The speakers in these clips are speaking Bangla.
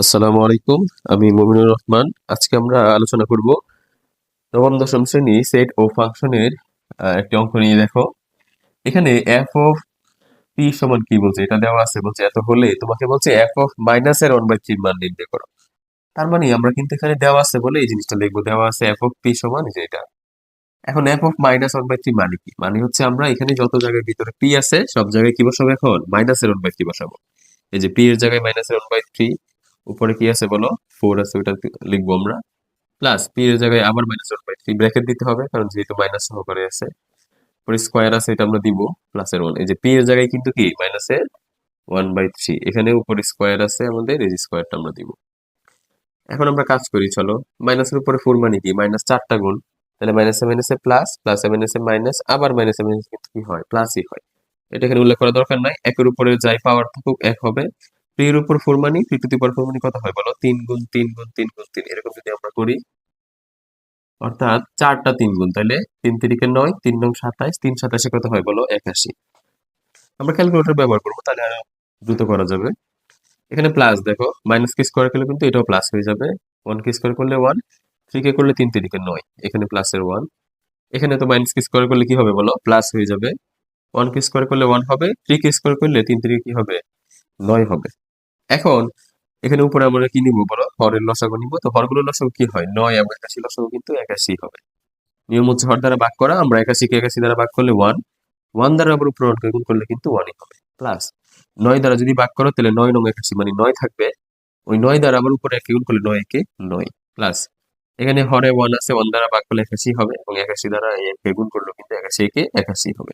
আসসালামু আলাইকুম, আমি মুমিনুর রহমান। আজকে আমরা আলোচনা করব নবম, দশম শ্রেণি সেট ও ফাংশনের একটি অঙ্ক নিয়ে দেখো। এখানে এফ অফ পি সমান কি বলছে? এটা দেওয়া আছে, বলছে এত হলে তোমাকে বলছে এফ অফ মাইনাস এর ওয়ান বাই থ্রি মান নির্ণয় করো। তার মানে আমরা কিন্তু এখানে দেওয়া আছে বলে এই জিনিসটা লিখব, দেওয়া আছে এফ অফ পি সমান যে এটা। এখন F of minus one by three মানে কি? মানে হচ্ছে আমরা এখানে যত জায়গায় ভিতরে পি আছে, সব জায়গায় কি বসাবো এখন? মাইনাস এর ওয়ান বাই থ্রি বসাবো। এই যে পি এর জায়গায় মাইনাস এর ওয়ান বাই থ্রি উপরে কি আছে বলো? ফোর আছে ওটা লিখব আমরা। প্লাস পি এর জায়গায় আবার minus one by three bracket দিতে হবে, কারণ যেহেতু মাইনাস সহকারে আছে। পরে স্কোয়ার আছে, এটা আমরা দিব প্লাস এর ওয়ান এই যে পি এর জায়গায় কিন্তু কি? মাইনাস এর ওয়ান বাই থ্রি এখানে উপরে স্কোয়ার আছে আমাদের, এই স্কোয়ারটা আমরা দিব। এখন আমরা কাজ করি, চলো। মাইনাসের উপরে ফোর মানে কি? মাইনাস চারটা গুণ। তাহলে মাইনাস মাইনাসে মাইনাসে প্লাস প্লাস মাইনাসে মাইনাস আবার মাইনাসে মাইনাস কিন্তু কি হয়? প্লাসই হয়। এটা এখানে উল্লেখ করা দরকার নাই। একের উপরে যাই পাওয়ার থাকুক, এক হবে। এর উপর four money three to the power four মানি কত হয় বলো? তিন গুণ তিন গুণ তিন গুণ তিন। এরকম যদি আমরা করি, অর্থাৎ চারটা তিন গুণ, তাহলে তিন তিরিকে নয়, তিন নং সাতাইশ তিন সাতাশে কত হয় বলো? একাশি। আমরা ক্যালকুলেটর ব্যবহার করব, তাহলে আরও দ্রুত করা যাবে। এখানে প্লাস দেখো মাইনাস কে স্কোয়ার করলে কিন্তু এটাও প্লাস হয়ে যাবে। ওয়ান কে স্কোয়ার করলে ওয়ান থ্রি কে করলে তিন তিরিকে নয়, এখানে প্লাসের ওয়ান এখানে তো মাইনাস কে স্কোয়ার করলে কি হবে বলো? প্লাস হয়ে যাবে। ওয়ান কে স্কোয়ার করলে ওয়ান হবে থ্রি কে স্কোয়ার করলে তিন তিরিকে কি হবে? নয় হবে। এখন, এখানে উপরে আমরা কি নিব বলো? হরের লসাগু নিব। তো হরগুলোর লসাগু কি হয়? নয় এবং একাশি লসাগু কিন্তু একাশি হবে। নিয়ম হচ্ছে হর দ্বারা ভাগ করা। আমরা একাশিকে একাশি দ্বারা ভাগ করলে ওয়ান ওয়ান দ্বারা আবার উপরে গুণ করলে কিন্তু ওয়ানই হবে। প্লাস নয় দ্বারা যদি ভাগ করো, তাহলে নয় নং একাশি মানে নয় থাকবে। ওই নয় দ্বারা আবার উপরে একে গুণ করলে নয় একে নয়। প্লাস এখানে হরে ওয়ান আছে ওয়ান দ্বারা ভাগ করলে একাশি হবে এবং একাশি দ্বারা একে গুণ করলে কিন্তু একাশি একে একাশি হবে।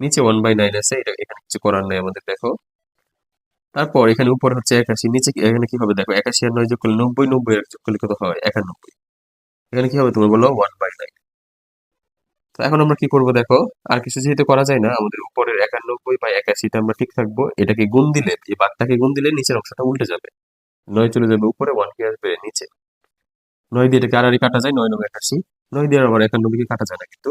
নিচে ওয়ান বাই নাইন আছে, এটা এখানে কিছু করার নেই আমাদের, দেখো। তারপর এখানে উপরে হচ্ছে একাশি, নিচে কি- এখানে কি হবে? দেখো, একাশি আর নয় যোগ করলে নব্বই নব্বই যোগ করলে কত হয়? একানব্বই। এখানে কি হবে? তুমি বলো ওয়ান বাই নাইন তো এখন আমরা কি করব দেখো? আর কিছু যেহেতু করা যায় না, আমাদের উপরের একানব্বই বা একাশিটা আমরা ঠিক থাকব। এটাকে গুণ দিলে, এই বাঘটাকে গুণ দিলে নিচের অংশটা উল্টে যাবে। নয় চলে যাবে উপরে ওয়ান কি আসবে নিচে। নয় দিয়ে এটাকে আড়াআড়ি কাটা যায়, নয় নয় একাশি। নয় দিয়ে আবার একানব্বইকে কাটা যায় না কিন্তু।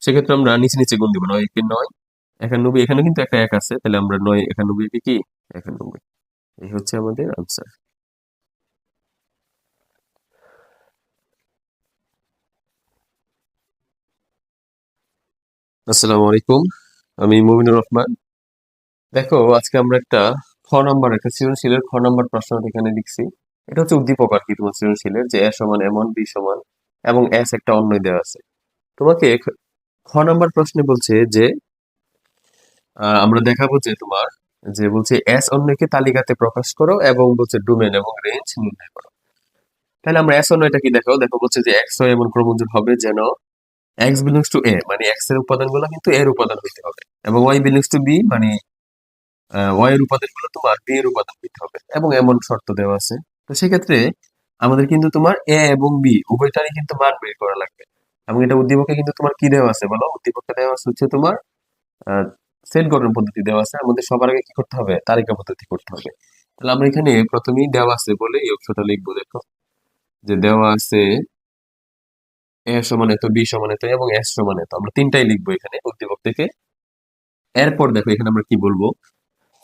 সেক্ষেত্রে আমরা নিচে নিচে গুণ দিব নয় একে নয়। একানব্বই এখানে কিন্তু একটা এক আছে। তাহলে আমরা নয় একানব্বই কে? একানব্বই এই হচ্ছে আমাদের আনসার আসসালামু আলাইকুম, আমি মুমিনুর রহমান। দেখো, আজকে আমরা একটা খ নম্বর একটা সৃজনশীলের খ নম্বর প্রশ্ন এখানে লিখছি। এটা হচ্ছে উদ্দীপক আর কি, তোমার সৃজনশীলের, যে এ সমান এমন বি সমান, এবং এস একটা অন্যয় দেওয়া আছে। তোমাকে খ নম্বর প্রশ্নে বলছে যে আমরা দেখাবো যে তোমার, যে বলছে এস অন্যকে তালিকাতে প্রকাশ করো এবং বলছে ডোমেন এবং রেঞ্জ নির্ণয় করো। তাহলে আমরা এস অন্যয়টা কি দেখো দেখো বলছে যে এক্স এমন ক্রমযোগ হবে যেন এক্স বিলংস টু এ মানে এক্সের উপাদানগুলো কিন্তু এর উপাদান হইতে হবে এবং ওয়াই বিলংস টু বি মানে ওয়াই এর উপাদানগুলো তোমার বি এর উপাদান হইতে হবে এবং এমন শর্ত দেওয়া আছে। তো সেক্ষেত্রে আমাদের কিন্তু তোমার এ এবং বি উভয়টারই কিন্তু মান বের করা লাগবে। এবং এটা উদ্দীপকে কিন্তু তোমার কি দেওয়া আছে বলো? উদ্দীপকে দেওয়া আছে হচ্ছে তোমার সেট গঠন পদ্ধতি দেওয়া আছে। আমাদের সবার আগে কি করতে হবে? তালিকা পদ্ধতি করতে হবে। তাহলে আমরা এখানে প্রথমেই দেওয়া আছে বলে এই অংশটা লিখব, দেখো। যে দেওয়া আছে এ সমান এত, বি সমান এত এবং এস সমান এত। আমরা তিনটাই লিখব এখানে উদ্দীপক থেকে এরপর দেখো এখানে আমরা কি বলব?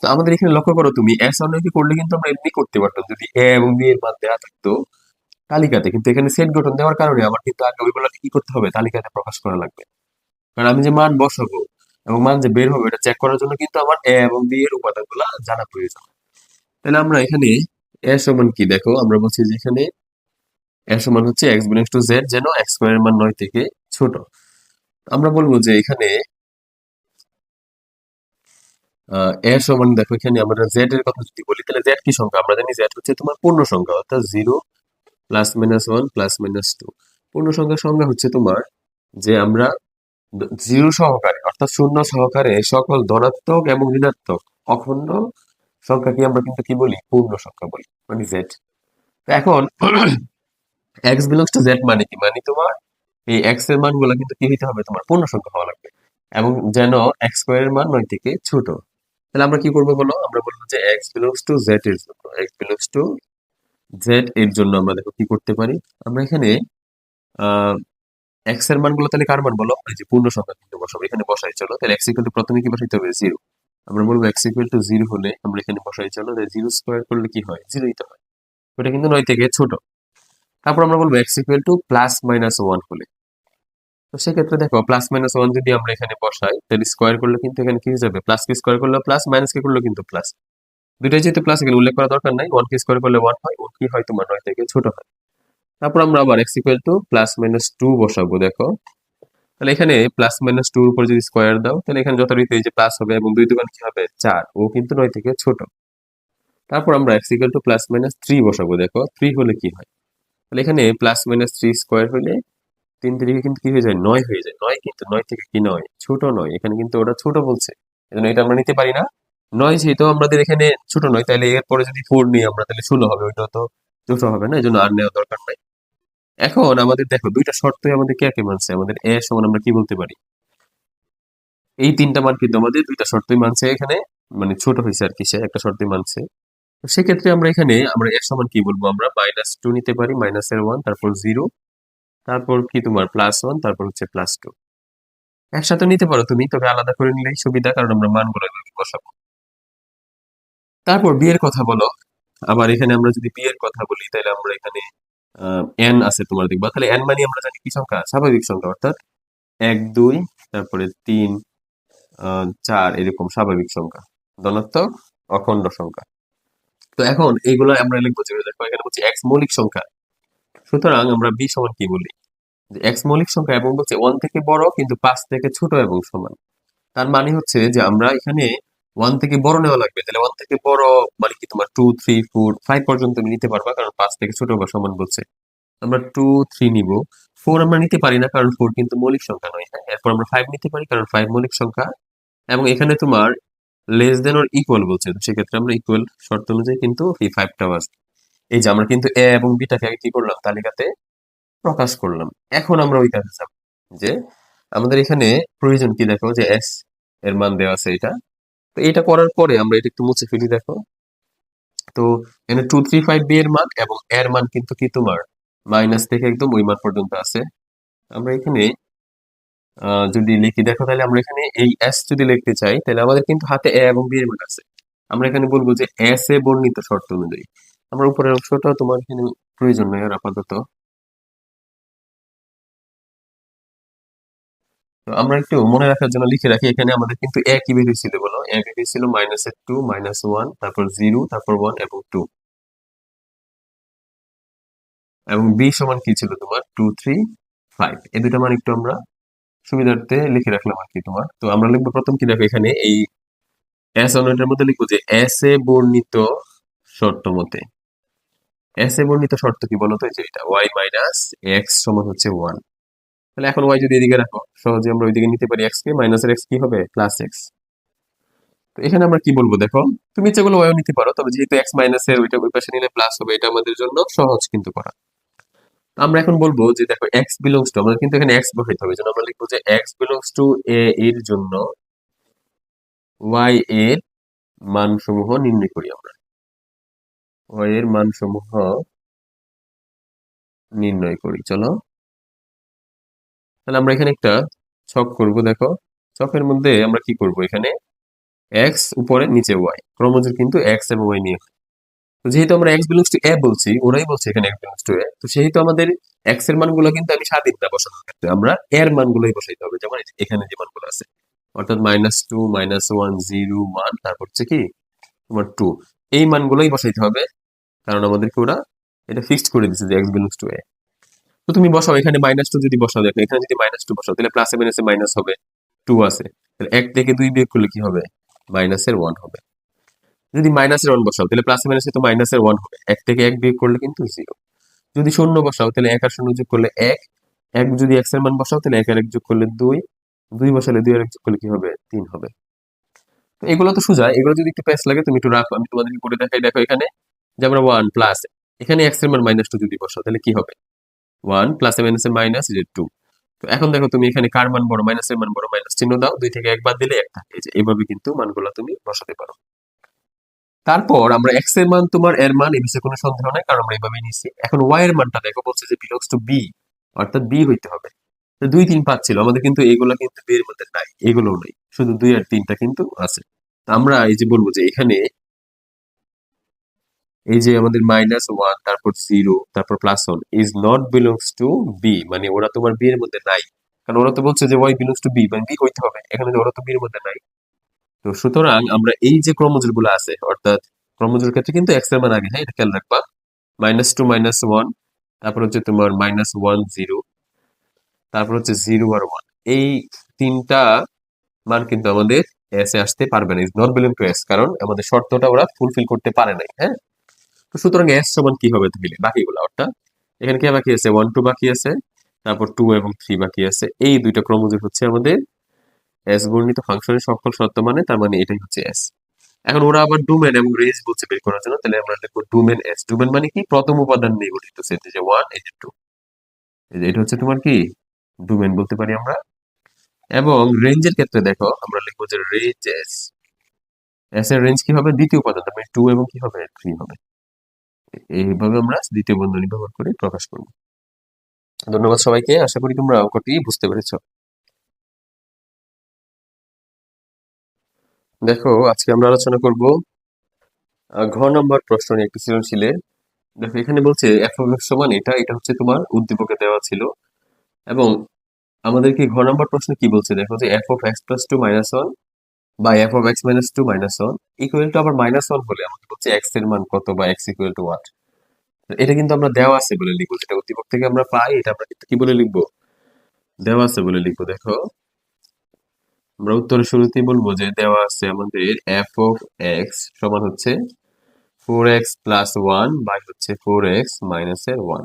তো আমাদের এখানে লক্ষ্য করো তুমি, এস অন্যকে করলে কিন্তু আমরা এমনি করতে পারতাম। যদি এ এবং বি এর মান দেওয়া থাকতো তালিকাতে, কিন্তু এখানে সেট গঠন দেওয়ার কারণে আমার কিন্তু আগে ওইগুলোকে কি করতে হবে? তালিকাতে প্রকাশ করা লাগবে। কারণ আমি যে মান বসাবো এবং মান যে বের হবে, এটা চেক করার জন্য কিন্তু আমার এ এবং বি এর উপাদানগুলো জানা প্রয়োজন। তাহলে আমরা এখানে এ সমান কি দেখো? আমরা বলছি যে এখানে এ সমান হচ্ছে এক্স বিলংস টু জেড যেন এক্স স্কোয়ারের মান নয় থেকে ছোট। আমরা বলব যে এখানে এ সমান দেখো এখানে আমরা জেড এর কথা যদি বলি, তাহলে জেড কি সংখ্যা? আমরা জানি জেড হচ্ছে তোমার পূর্ণ সংখ্যা, অর্থাৎ zero plus minus one plus minus two পূর্ণ সংখ্যার সংখ্যা হচ্ছে তোমার যে আমরা জিরো সহকারে, অর্থাৎ শূন্য সহকারে সকল ধনাত্মক এবং ঋণাত্মক, অখণ্ড সংখ্যাকে আমরা কিন্তু কি বলি? পূর্ণ সংখ্যা বলি মানে জেড এখন এক্স বিলংস টু জেড মানে কি? মানে তোমার এই এক্সের মানগুলো কিন্তু কি হইতে হবে? তোমার পূর্ণ সংখ্যা হওয়া লাগবে। এবং যেন এক্স স্কোয়ারের মান নয় থেকে ছোট। তাহলে আমরা কি করব বলো? আমরা বলব যে এক্স বিলংস টু জেড এর জন্য। এক্স বিলংস টু জেড এর জন্য আমরা দেখো কি করতে পারি? আমরা এখানে এক্সের মানগুলো তাহলে কার মান বলো? এই যে পূর্ণ সংখ্যা কিন্তু বসাবো। এখানে বসাই চলো। তাহলে এক্স ইকুয়াল টু প্রথমে কি বসাইতে হবে? জিরো আমরা বলব এক্স ইকুয়াল টু জিরো হলে আমরা এখানে বসাই চলো। তাহলে জিরো স্কোয়ার করলে কি হয়? জিরোই তো হয়। ওটা কিন্তু নয় থেকে ছোট। তারপর আমরা বলব x equal to plus minus one হলে। তো সেক্ষেত্রে দেখো প্লাস মাইনাস ওয়ান যদি আমরা এখানে বসাই, তাহলে স্কোয়ার করলে কিন্তু এখানে কি যাবে? প্লাস কে স্কোয়ার করলে? প্লাস মাইনাস কে করলে কিন্তু প্লাস দুইটাই যেহেতু প্লাস এখানে উল্লেখ করা দরকার নাই। ওয়ান কে স্কোয়ার করলে ওয়ান হয় ওয়ান কি হয় তোমার নয় থেকে ছোট হয়। তারপর আমরা আবার x equal to plus minus two বসাবো, দেখো। তাহলে এখানে প্লাস মাইনাস টুর উপর যদি স্কোয়ার দাও, তাহলে এখানে যথারীতি এই যে প্লাস হবে এবং দুই দোকান কি হবে? চার। ও কিন্তু নয় থেকে ছোট। তারপর আমরা x equal to plus minus three বসাবো, দেখো। থ্রি হলে কি হয়? তাহলে এখানে প্লাস মাইনাস থ্রি স্কোয়ার হলে তিন তিরিকে কিন্তু কি হয়ে যায়? নয় হয়ে যায়। নয় কিন্তু নয় থেকে কি নয়? ছোট নয়। এখানে কিন্তু ওটা ছোট বলছে। এজন্য এটা আমরা নিতে পারি না। নয় যেহেতু আমাদের এখানে ছোট নয়, তাহলে এরপরে যদি ফোর নিই আমরা, তাহলে ষোলো হবে। ওইটা তো ছোট হবে না এই জন্য আর নেওয়া দরকার নাই। এখন আমাদের দেখো, দুইটা শর্তই আমাদের কে মানছে? আমাদের এ সমান আমরা কি বলতে পারি? এই তিনটা মান কিন্তু আমাদের দুইটা শর্তই মানছে এখানে মানে ছোট হয়েছে আর কি, সে একটা শর্তই মানছে। সেক্ষেত্রে আমরা এখানে, আমরা এর সমান কি বলব? আমরা মাইনাস টু নিতে পারি মাইনাস এর ওয়ান তারপর জিরো তারপর কি তোমার? প্লাস ওয়ান তারপর হচ্ছে প্লাস টু একসাথে নিতে পারো তুমি, তবে আলাদা করে নিলেই সুবিধা, কারণ আমরা মানগুলো এভাবে বসাবো। তারপর বিয়ের কথা বলো। আবার এখানে আমরা যদি বিয়ের কথা বলি, তাহলে আমরা এখানে এন আছে তোমার দেখবা। তাহলে এন মানে আমরা জানি কি সংখ্যা? স্বাভাবিক সংখ্যা, অর্থাৎ এক, দুই, তারপরে তিন চার, এরকম স্বাভাবিক সংখ্যা। ধনাত্মক অখণ্ড সংখ্যা। তো এখন এইগুলো আমরা লিখব যে, দেখো এখানে বলছি এক্স মৌলিক সংখ্যা। সুতরাং আমরা বি সমান কি বলি? যে এক্স মৌলিক সংখ্যা এবং বলছে ওয়ান থেকে বড়, কিন্তু পাঁচ থেকে ছোট এবং সমান। তার মানে হচ্ছে যে আমরা এখানে ওয়ান থেকে বড় নেওয়া লাগবে, তাহলে ওয়ান থেকে বড় মানে কি তোমার টু থ্রি ফোর ফাইভ পর্যন্ত তুমি নিতে পারবা, কারণ পাঁচ থেকে ছোট বা সমান বলছে। আমরা টু থ্রি নিব। ফোর আমরা নিতে পারি না, কারণ ফোর কিন্তু মৌলিক সংখ্যা নয়। হ্যাঁ এরপর আমরা ফাইভ নিতে পারি, কারণ ফাইভ মৌলিক সংখ্যা। এবং এখানে তোমার লেস দেন ওর ইকুয়াল বলছে, তো সেক্ষেত্রে আমরা ইকুয়াল শর্ত অনুযায়ী কিন্তু এই ফাইভটাও আছে। এই যে আমরা কিন্তু এ এবং বিটাকে আগে কি করলাম? তালিকাতে প্রকাশ করলাম। এখন আমরা ওই কাজে যাব যে আমাদের এখানে প্রয়োজন কি দেখো? যে এস এর মান দেওয়া আছে এটা। তো এটা করার পরে আমরা এটা একটু মুছে ফেলি, দেখো। তো এখানে টু থ্রি ফাইভ বি এর মান এবং এর মান কিন্তু কি তোমার? মাইনাস থেকে একদম ওই মান পর্যন্ত আছে। আমরা এখানে যদি লিখি, দেখো তাহলে আমরা এখানে এই এস যদি লিখতে চাই, তাহলে আমাদের কিন্তু হাতে এ এবং বি এর মান আছে। আমরা এখানে বলব যে এস এ বর্ণিত শর্ত অনুযায়ী। আমরা উপরের অংশটা তোমার এখানে প্রয়োজন নয় আর আপাতত। আমরা একটু মনে রাখার জন্য লিখে রাখি, এখানে আমাদের কিন্তু একই বের হয়েছিল বলো। এ বের হয়েছিল মাইনাস এর টু মাইনাস ওয়ান তারপর জিরো তারপর ওয়ান এবং টু এবং বি সমান কি ছিল তোমার? টু থ্রি ফাইভ এই দুটো মান একটু আমরা সুবিধার্থে লিখে রাখলাম আর কি তোমার। তো আমরা লিখব প্রথম কি দেখো এখানে, এই এস অনএটার মধ্যে লিখব যে এস এ বর্ণিত শর্ত মতে। এস এ বর্ণিত শর্ত কি বলতো যে এটা ওয়াই মাইনাস এক্স সমান হচ্ছে ওয়ান তাহলে এখন ওয়াই যদি এদিকে রাখো সহজে আমরা ওইদিকে নিতে পারি এক্স কে মাইনাসের এক্স কি হবে? প্লাস এক্স তো এখানে আমরা কি বলব দেখো, তুমি ইচ্ছা করলে ওয়াইও নিতে পারো, তবে যেহেতু এক্স মাইনাসের ওইটা ওই পাশে নিলে প্লাস হবে, এটা আমাদের জন্য সহজ কিন্তু করা। আমরা এখন বলব যে দেখো এক্স বিলংস টু আমাদের কিন্তু এখানে এক্স বসাইতে হবে জন্য আমরা লিখব যে এক্স বিলংস টু এ এর জন্য ওয়াই এর মান সমূহ নির্ণয় করি আমরা। ওয়াই এর মান সমূহ নির্ণয় করি, চলো। তাহলে আমরা এখানে একটা ছক করব, দেখো। ছকের মধ্যে আমরা কি করব এখানে? এক্স উপরে, নিচে ওয়াই ক্রমজোর কিন্তু এক্স এবং ওয়াই নিয়ে। তো যেহেতু আমরা এক্স বিলংস টু এ বলছি, ওরাই বলছে এখানে এক্স বিলংস টু এ তো সেহেতু আমাদের এক্সের মানগুলো কিন্তু আমি স্বাধীন না বসানোর ক্ষেত্রে, আমরা এর মানগুলোই বসাইতে হবে। যেমন এখানে যে মানগুলো আছে। অর্থাৎ minus two minus one zero one তারপর হচ্ছে কি? তোমার টু এই মানগুলোই বসাইতে হবে, কারণ আমাদেরকে ওরা এটা ফিক্সড করে দিচ্ছে যে এক্স বিলংস টু এ তো তুমি বসাও, এখানে মাইনাস টু যদি বসাও, দেখো, এখানে যদি মাইনাস টু বসাও, তাহলে প্লাসে মাইনাসে মাইনাস হবে টু আছে। তাহলে এক থেকে দুই বিয়োগ করলে কি হবে? মাইনাসের ওয়ান হবে। যদি মাইনাসের ওয়ান বসাও, তাহলে প্লাসে মাইনাসে তো মাইনাসের ওয়ান হবে। এক থেকে এক বিয়োগ করলে কিন্তু জিরো যদি শূন্য বসাও, তাহলে এক আর শূন্য যোগ করলে এক। এক যদি এক্সের মান বসাও, তাহলে এক আর এক যোগ করলে দুই। দুই বসালে দুই আর এক যোগ করলে কি হবে? তিন হবে। তো এগুলো তো সোজা, এগুলো যদি একটু প্যাস লাগে, তুমি একটু রাখো। আমি তোমাদেরকে করে দেখাই, দেখো এখানে যে আমরা ওয়ান প্লাস এখানে এক্সের মান মাইনাস টু যদি বসাও, তাহলে কি হবে? ওয়ান প্লাসে মাইনাসে মাইনাস যে টু তো এখন দেখো তুমি এখানে কার মান বড়? মাইনাসের মান বড় মাইনাস চিহ্ন দাও, দুই থেকে এক বাদ দিলে এক থাকে যে এইভাবে কিন্তু মানগুলো তুমি বসাতে পারো। তারপর আমরা এক্সের মান, তোমার এর মান, এই বিষয়ে কোনো সন্দেহ নাই, কারণ আমরা এইভাবেই নিচ্ছি এখন ওয়াই এর মানটা দেখো, বলছে যে বিলংস টু বি অর্থাৎ বি হইতে হবে। তো দুই তিন পাঁচ ছিল, আমাদের কিন্তু এইগুলো কিন্তু বি এর মধ্যে নাই, এগুলোও নেই। শুধু দুই আর তিনটা কিন্তু আছে। তো আমরা এই যে বলব যে এখানে এই যে আমাদের মাইনাস ওয়ান তারপর জিরো তারপর plus one is not belongs to B মানে ওরা তোমার বি এর মধ্যে নাই। কারণ ওরা তো বলছে যে ওয়াই বিলংস টু বি মানে বি হইতে হবে, এখানে ওরা তো বি এর মধ্যে নাই। তো সুতরাং আমরা এই যে ক্রমজোরগুলো আছে, অর্থাৎ ক্রমজোর ক্ষেত্রে কিন্তু এক্সের মান আগে হ্যাঁ এটা খেয়াল রাখবা। মাইনাস টু মাইনাস ওয়ান তারপর হচ্ছে তোমার মাইনাস ওয়ান জিরো তারপর হচ্ছে জিরো আর ওয়ান এই তিনটা মান কিন্তু আমাদের এস এ আসতে পারবে না is not belong to S কারণ আমাদের শর্তটা ওরা ফুলফিল করতে পারে নাই হ্যাঁ। তো সুতরাং এস সমান কি হবে তাহলে বাকিগুলো, অর্থাৎ এখানে কি বাকি আছে? ওয়ান টু বাকি আছে, তারপর টু এবং থ্রি বাকি আছে। এই দুইটা ক্রমজোর হচ্ছে আমাদের এস বর্ণিত ফাংশনের সকল শর্ত মানে তার মানে এটাই হচ্ছে এস। এখন ওরা আবার ডোমেন এবং রেঞ্জ বলছে বের করার জন্য, তাহলে আমরা লিখব ডোমেন এস। ডোমেন মানে কি? প্রথম উপাদান নিয়ে গঠিত সেট যে ওয়ান এই যে টু এটা হচ্ছে তোমার কি? ডোমেন বলতে পারি আমরা। এবং রেঞ্জের ক্ষেত্রে দেখো, আমরা লিখব যে রেঞ্জ এস। এস এর রেঞ্জ কি হবে? দ্বিতীয় উপাদান মানে টু এবং কি হবে? থ্রি হবে। এইভাবে আমরা দ্বিতীয় বন্ধনী ব্যবহার করে প্রকাশ করব। ধন্যবাদ সবাইকে। আশা করি তোমরা অঙ্কটি বুঝতে পেরেছ। দেখো, আজকে আমরা আলোচনা করব ঘ নম্বর প্রশ্ন নিয়ে একটি সৃজনশীলে। দেখো, এখানে বলছে এফ সমান এটা এটা হচ্ছে তোমার উদ্দীপকে দেওয়া ছিল। এবং আমাদেরকে ঘ নম্বর প্রশ্ন কি বলছে? দেখো যে f of x plus two minus one বা f of x minus two minus one equal to আবার মাইনাস ওয়ান হলে আমাকে বলছে এক্সের মান কত বা এক্স ইকুয়াল টু ওয়াট এটা কিন্তু আমরা দেওয়া আছে বলে লিখব, যেটা উদ্দীপক থেকে আমরা পাই, এটা আমরা কিন্তু কি বলে লিখব? দেওয়া আছে বলে লিখব, দেখো। আমরা উত্তরের শুরুতেই বলব যে দেওয়া আছে আমাদের এফ অফ এক্স সমান হচ্ছে four x plus one by হচ্ছে ফোর এক্স মাইনাস এর ওয়ান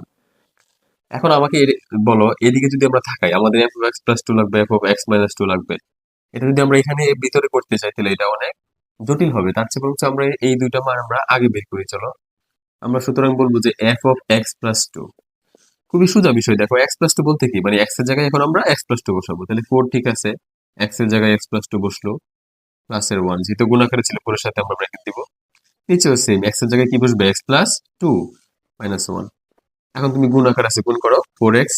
এখন আমাকে বলো, এদিকে যদি আমরা থাকাই আমাদের f of x plus two লাগবে f of x minus two লাগবে। এটা যদি আমরা এখানে ভিতরে করতে চাই, তাহলে এটা অনেক জটিল হবে। তার চেয়ে বরঞ্চ আমরা এই দুইটা মান আমরা আগে বের করি, চলো। আমরা সুতরাং বলব যে f of x plus two খুবই সোজা বিষয়, দেখো এক্স প্লাস টু বলতে কি? মানে এক্সের জায়গায় এখন আমরা এক্স প্লাস টু বসাবো। তাহলে ফোর ঠিক আছে এক্সের জায়গায় এক্স প্লাস টু বসল প্লাস এর ওয়ান যেহেতু গুণাকারে ছিল ফোরের সাথে আমরা ব্র্যাকেট দিব। নিচেও সেম এক্সের জায়গায় কি বসবে? X plus two minus one এখন তুমি গুণ আকার আছে, গুণ করো ফোর এক্স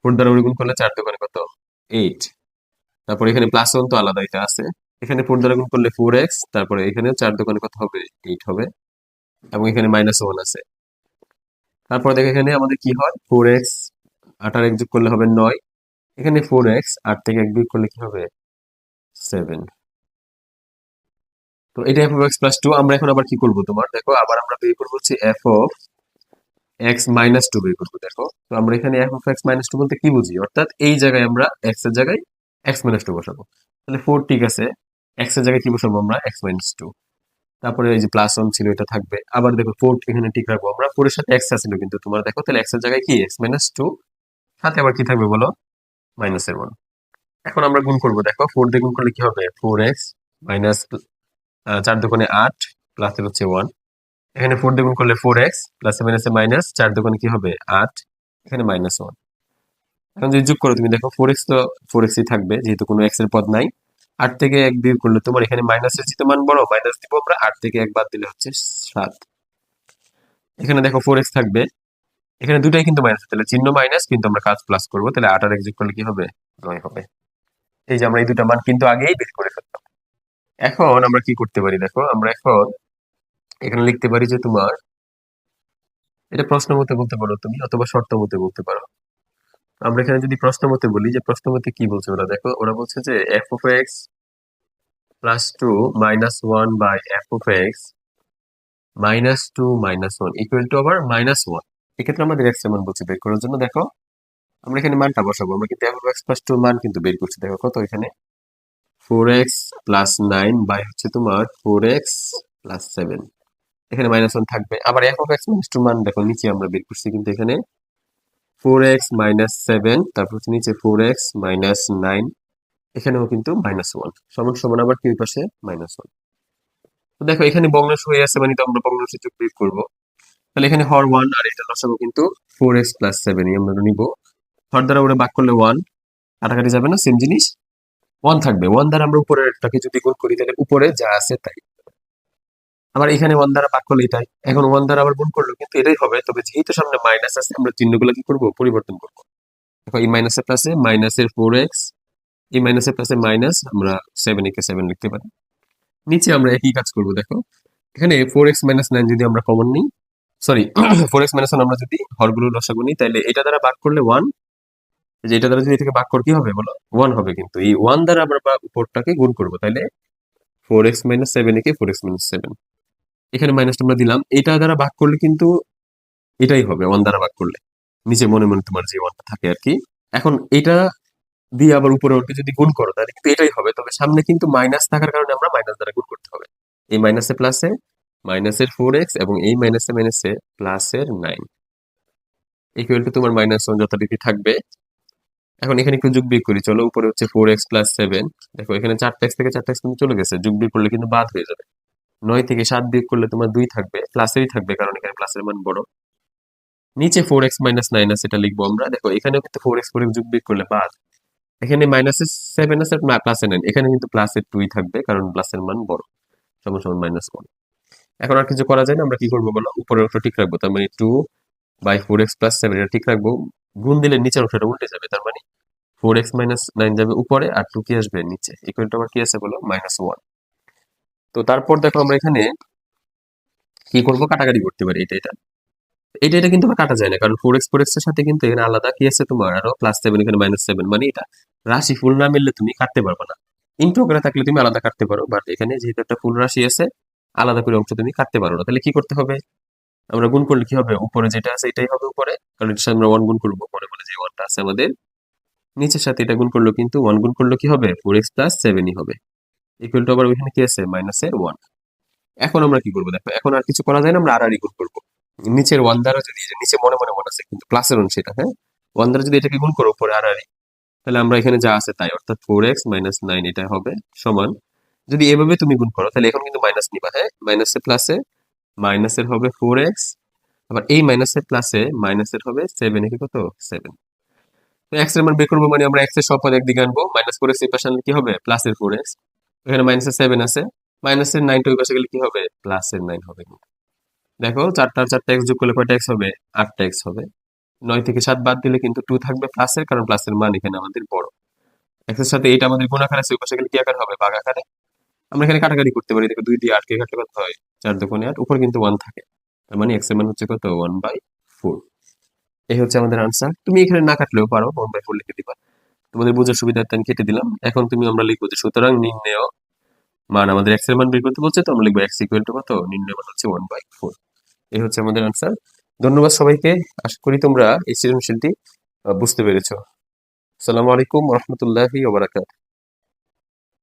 ফোর দ্বারা গুণ করলে চার দোকানে কত? এইট তারপর এখানে প্লাস ওয়ান তো আলাদা, এটা আছে। এখানে ফোর দ্বারা গুণ করলে ফোর এক্স তারপরে এখানে চার দোকানে কত হবে? এইট হবে। এবং এখানে মাইনাস ওয়ান আছে। তারপর দেখো এখানে আমাদের কি হয়? ফোর এক্স আট আর এক যোগ করলে হবে নয়। এখানে ফোর এক্স আট থেকে এক বিয়োগ করলে কি হবে? সেভেন তো এটা f of x plus two আমরা এখন আবার কি করব তোমার? দেখো, আবার আমরা বের করব হচ্ছে f of x minus two বের করব, দেখো। তো আমরা এখানে f of x minus two বলতে কি বুঝি? অর্থাৎ এই জায়গায় আমরা এক্সের জায়গায় এক্স মাইনাস টু বসাবো। তাহলে ফোর ঠিক আছে। এক্সের জায়গায় কি বসাবো আমরা? এক্স মাইনাস টু তারপরে এই যে প্লাস ওয়ান ছিল, এটা থাকবে। আবার দেখো ফোর এখানে ঠিক রাখব আমরা। ফোরের সাথে এক্স আছিল কিন্তু তোমার দেখো, তাহলে এক্সের জায়গায় কি? এক্স মাইনাস টু সাথে আবার কি থাকবে বলো? মাইনাস এর ওয়ান এখন আমরা গুণ করব। দেখো ফোর দিয়ে গুণ করলে কি হবে? ফোর এক্স মাইনাস চার দোকানে আট প্লাসের হচ্ছে ওয়ান এখানে ফোর দিয়ে গুণ করলে ফোর এক্স প্লাস মাইনাসে মাইনাস চার দোকানে কি হবে? আট। এখানে মাইনাস ওয়ান এখন যদি যোগ করো, তুমি দেখো ফোর এক্স তো ফোর এক্সই থাকবে, যেহেতু কোনো এক্সের পদ নাই। আট থেকে এক বিয়োগ করলে তোমার এখানে মাইনাসের যেহেতু মান বড় মাইনাস দিব আমরা, আট থেকে এক বাদ দিলে হচ্ছে সাত। এখানে দেখো ফোর এক্স থাকবে। এখানে দুটাই কিন্তু মাইনাস তাহলে চিহ্ন মাইনাস কিন্তু আমরা কাজ প্লাস করব, তাহলে আট আর এক যোগ করলে কি হবে? নয় হবে। এই যে আমরা এই দুটা মান কিন্তু আগেই বের করে ফেলতাম এখন আমরা কি করতে পারি? দেখো, আমরা এখন এখানে লিখতে পারি যে তোমার, এটা প্রশ্ন মতে বলতে পারো তুমি, অথবা শর্ত মতে বলতে পারো। আমরা এখানে যদি প্রশ্ন মতে বলি যে প্রশ্ন মতে কি বলছে ওরা? দেখো, ওরা বলছে যে f of x plus two minus one by f of x minus two minus one equal to আবার মাইনাস ওয়ান এক্ষেত্রে আমাদের এক্সের মান বলছে বের করার জন্য। দেখো, আমরা এখানে মানটা বসাবো। আমরা কিন্তু f of x plus two মান কিন্তু বের করছি। দেখো কত এখানে। Four x plus nine by হচ্ছে তোমার ফোর এক্স প্লাস সেভেন এখানে মাইনাস ওয়ান থাকবে। আবার f of x minus two মান দেখো, নিচে আমরা বের করছি কিন্তু এখানে। ফোর এক্স মাইনাস সেভেন তারপর নিচে ফোর এক্স মাইনাস নাইন এখানেও কিন্তু মাইনাস ওয়ান সমান সমান আবার কি পাশে মাইনাস ওয়ান তো দেখো, এখানে ভগ্নাংশ হয়ে আছে মানে তো আমরা ভগ্নাংশ যোগ করব। তাহলে এখানে হর ওয়ান আর এটা লসাবো কিন্তু ফোর এক্স প্লাস সেভেন আমরা নিব। হর দ্বারা ওরা বাক করলে ওয়ান কাটাকাটি যাবে না সেম জিনিস। ওয়ান থাকবে। ওয়ান দ্বারা আমরা উপরেরটাকে যদি গুণ করি, তাহলে উপরে যা আছে তাই। আবার এখানে ওয়ান দ্বারা ভাগ করলেই তাই। এখন ওয়ান দ্বারা আবার গুণ করল, কিন্তু এটাই হবে। তবে যেহেতু সামনে মাইনাস আছে, আমরা চিহ্নগুলো কি করব? পরিবর্তন করব। দেখো, এই মাইনাসের প্লাসে মাইনাসের ফোর এক্স এই মাইনাসের প্লাসে মাইনাস আমরা সেভেন একে সেভেন লিখতে পারি। নিচে আমরা একই কাজ করব, দেখো। এখানে ফোর এক্স মাইনাস নাইন যদি আমরা কমন নিই সরি ফোর এক্স মাইনাস আমরা যদি হরগুলো লসাগু নিই তাহলে এটা দ্বারা ভাগ করলে ওয়ান যে এটা দ্বারা যদি এটাকে ভাগ কর, কি হবে বলো? ওয়ান হবে কিন্তু। এই ওয়ান দ্বারা আমরা উপরটাকে গুণ করব তাহলে ফোর এক্স মাইনাস সেভেন একে ফোর এক্স মাইনাস সেভেন এখানে মাইনাসটা আমরা দিলাম। এটা দ্বারা ভাগ করলে কিন্তু এটাই হবে ওয়ান দ্বারা ভাগ করলে। নিচে মনে মনে তোমার যে ওয়ানটা থাকে আর কি এখন এটা দিয়ে আবার উপরে ওরকে যদি গুণ করো, তাহলে কিন্তু এটাই হবে। তবে সামনে কিন্তু মাইনাস থাকার কারণে আমরা মাইনাস দ্বারা গুণ করতে হবে। এই মাইনাসে প্লাসে মাইনাসের ফোর এক্স এবং এই মাইনাসে মাইনাসে প্লাসের নাইন ইকুয়াল টু তোমার মাইনাস ওয়ান যথারীতি থাকবে। এখন এখানে একটু যোগ বিয়োগ করি। চলো, উপরে হচ্ছে ফোর এক্স প্লাস সেভেন দেখো, এখানে চারটা এক্স থেকে চারটা এক্স কিন্তু চলে গেছে। যোগ বিয়োগ করলে কিন্তু বাদ হয়ে যাবে। নয় থেকে সাত বিয়োগ করলে তোমার দুই থাকবে প্লাসেরই থাকবে, কারণ এখানে প্লাসের মান বড়। নিচে ফোর এক্স মাইনাস নাইন আছে, এটা লিখব আমরা। দেখো, এখানেও কিন্তু ফোর এক্স ফোর এক্স যোগ বিয়োগ করলে বাদ। এখানে মাইনাসের সেভেন আছে প্লাসে নাইন এখানে কিন্তু প্লাসের টুই থাকবে, কারণ প্লাসের মান বড়। সমান সমান মাইনাস ওয়ান এখন আর কিছু করা যায় না, আমরা কি করব বলো? উপরের অংশ ঠিক রাখব, তার মানে two by four x plus seven এটা ঠিক রাখব। গুণ দিলে নিচের অংশটা উল্টে যাবে, তার মানে ফোর এক্স মাইনাস নাইন যাবে উপরে, আর টু কি আসবে নিচে। ইকুয়াল টু আমার কি আছে বলো? মাইনাস ওয়ান তো তারপর দেখো আমরা এখানে কি করব? কাটাকাটি করতে পারি এটা এটা। এটা এটা কিন্তু কাটা যায় না, কারণ ফোর এক্স ফোর এক্সের সাথে কিন্তু এখানে আলাদা কি আছে তোমার? আরও প্লাস সেভেন এখানে মাইনাস সেভেন মানে এটা রাশি ফুল না মিললে তুমি কাটতে পারবে না। ইন্টু করে থাকলে তুমি আলাদা কাটতে পারো বাট এখানে যেহেতু একটা ফুল রাশি আছে, আলাদা করে অংশ তুমি কাটতে পারো না। তাহলে কি করতে হবে? আমরা গুণ করলে কি হবে? উপরে যেটা আছে, এটাই হবে উপরে, কারণ এটার সাথে আমরা ওয়ান গুণ করব। মনে বলে যে ওয়ানটা আছে আমাদের। নিচের সাথে এটা গুণ করল কিন্তু ওয়ান গুণ করল কি হবে? ফোর এক্স প্লাস সেভেনই হবে। ইকুয়াল টু আবার ওইখানে কি আছে? মাইনাসের ওয়ান এখন আমরা কি করব? দেখো, এখন আর কিছু করা যায় না, আমরা আর আর গুণ করব। নিচের ওয়ান দ্বারা যদি নিচে মনে মনে ওয়ান আছে, কিন্তু প্লাসের অংশ এটা হ্যাঁ? ওয়ান দ্বারা যদি এটাকে গুণ করো উপরে আর আর তাহলে আমরা এখানে যা আছে তাই, অর্থাৎ ফোর এক্স মাইনাস নাইন এটা হবে সমান। যদি এভাবে তুমি গুণ করো, তাহলে এখন কিন্তু মাইনাস নিবা হ্যাঁ? মাইনাসে প্লাসে মাইনাসের হবে ফোর এক্স আবার এই মাইনাসের প্লাসে মাইনাসের হবে সেভেন একে কত? সেভেন এক্সের মান বের করব মানে আমরা এক্সের সব পদ একদিকে আনব মাইনাস ফোর এক্স এই কি হবে? প্লাসের ফোর এক্স এখানে মাইনাসের সেভেন আছে। মাইনাসের নাইন ওই পাশে গেলে কি হবে? প্লাসের নাইন হবে দেখো চারটা আর চারটা এক্স যোগ করলে কয়টা এক্স হবে? আটটা এক্স হবে। নয় থেকে সাত বাদ দিলে কিন্তু টু থাকবে প্লাসের কারণ প্লাসের মান এখানে আমাদের বড়। এক্সের সাথে এইটা আমাদের গুণ আকার আছে ওই পাশে গেলে কি আকার হবে? ভাগ আকারে। আমরা এখানে কাটাকাটি করতে পারি। দেখো, দুই দিয়ে আটকে কাটলে কত হয়? চার দোকানে আট। উপর কিন্তু ওয়ান থাকে। তার মানে এক্সের মান হচ্ছে কত? ওয়ান বাই ফোর এই হচ্ছে আমাদের আনসার তুমি এখানে না কাটলেও পারো ওয়ান বাই ফোর লিখে দিবা। তোমাদের বোঝার সুবিধার্থে আমি কেটে দিলাম। এখন তুমি আমরা লিখব যে, সুতরাং নির্ণয় মান আমাদের এক্সের মান বের করতে বলছে, তো আমরা লিখব এক্স ইকুয়াল টু কত? নির্ণয় মান হচ্ছে ওয়ান বাই ফোর এই হচ্ছে আমাদের আনসার ধন্যবাদ সবাইকে। আশা করি তোমরা এই সৃজনশীলটি বুঝতে পেরেছ। আসসালামু আলাইকুম রহমতুল্লাহি ওবরাকাত